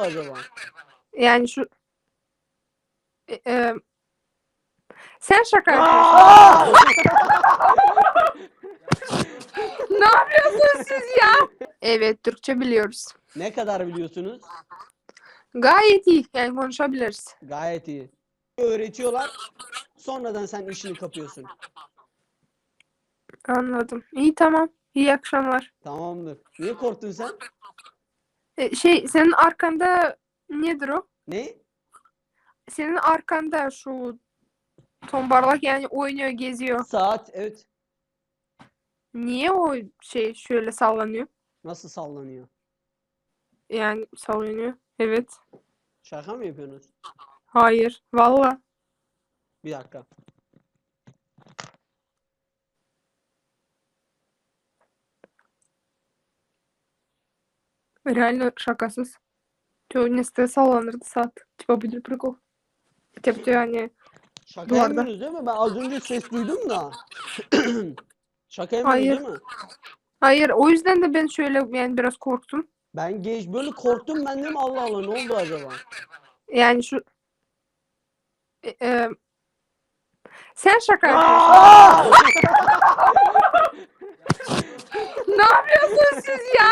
acaba? Yani şu E, e, sen şaka yapıyorsun. ne yapıyorsunuz siz ya? Evet Türkçe biliyoruz. Ne kadar biliyorsunuz? Gayet iyi. Yani konuşabiliriz. Gayet iyi. Öğretiyorlar. Sonradan sen işini kapıyorsun. Anladım. İyi tamam. İyi akşamlar. Tamamdır. Niye korktun sen? E, şey senin arkanda nedir o? Ne? Senin arkanda şu tombarlak yani oynuyor, geziyor. Saat evet. Niye o şey şöyle sallanıyor? Nasıl sallanıyor? Yani sallanıyor. Evet. Şaka mı yapıyorsunuz? Hayır. Valla. Bir dakika. Реально şakasız. Тёмнистая sallanırdı saat. Типа bir прикол. Tip yani Şaka Duvarda. yapmıyorsunuz değil mi? Ben az önce ses duydum da. Şaka Hayır. yapmıyorsunuz değil mi? Hayır o yüzden de ben şöyle yani biraz korktum. Ben geç böyle korktum ben dedim Allah Allah ne oldu acaba? Yani şu E, e, sen şaka yapıyorsun. ne yapıyorsunuz siz ya?